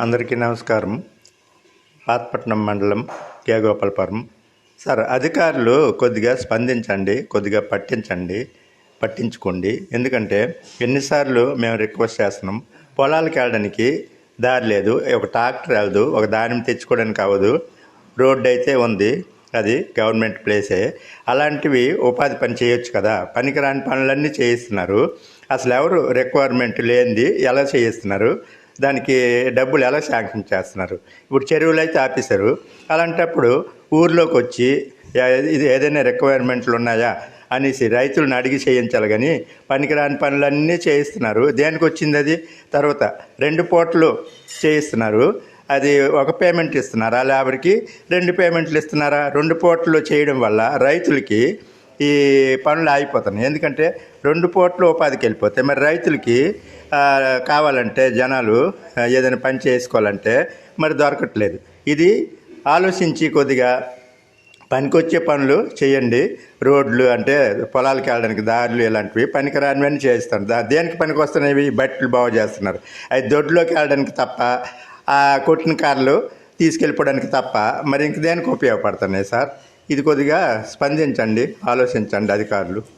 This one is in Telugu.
అందరికీ నమస్కారం. పాతపట్నం మండలం కే గోపాలపురం సార్ అధికారులు కొద్దిగా స్పందించండి కొద్దిగా పట్టించండి పట్టించుకోండి. ఎందుకంటే ఎన్నిసార్లు మేము రిక్వెస్ట్ చేస్తున్నాం. పొలాలకు వెళ్ళడానికి దారి లేదు. ఒక ట్రాక్టర్ వెళ్ళదు ఒక దారిని తెచ్చుకోవడానికి అవ్వదు. రోడ్డు అయితే ఉంది. అది గవర్నమెంట్ ప్లేసే. అలాంటివి ఉపాధి పని చేయొచ్చు కదా. పనికిరాని పనులన్నీ చేయిస్తున్నారు. అసలు ఎవరు రిక్వైర్మెంట్ లేనిది ఎలా చేయిస్తున్నారు? దానికి డబ్బులు ఎలా శాంక్షన్ చేస్తున్నారు? ఇప్పుడు చెరువులు అయితే ఆపేశారు. అలాంటప్పుడు ఊర్లోకి వచ్చి ఇది ఏదైనా రిక్వైర్మెంట్లు ఉన్నాయా అనేసి రైతులను అడిగి చేయించాలి కానీ పనికిరాని పనులన్నీ చేయిస్తున్నారు. దేనికి వచ్చింది అది? తర్వాత రెండు పూటలు చేయిస్తున్నారు. అది ఒక పేమెంట్ ఇస్తున్నారా లేబర్కి? రెండు పేమెంట్లు ఇస్తున్నారా? రెండు పూటలు చేయడం వల్ల రైతులకి ఈ పనులు ఆగిపోతున్నాయి. ఎందుకంటే రెండు పోట్ల ఉపాధికి వెళ్ళిపోతాయి మరి రైతులకి కావాలంటే జనాలు ఏదైనా పని చేసుకోవాలంటే మరి దొరకట్లేదు. ఇది ఆలోచించి కొద్దిగా పనికొచ్చే పనులు చేయండి. రోడ్లు అంటే పొలాలకు వెళ్ళడానికి దారులు ఇలాంటివి పనికిరానివన్నీ చేస్తారు దా దేనికి పనికి వస్తున్నాయి బట్టలు బాగు చేస్తున్నారు. అవి దొడ్లోకి వెళ్ళడానికి తప్ప ఆ కొట్టిన కార్లు తీసుకెళ్ళిపోవడానికి తప్ప మరి ఇంక దేనికి ఉపయోగపడుతున్నాయి సార్? ఇది కొద్దిగా స్పందించండి ఆలోచించండి అధికారులు.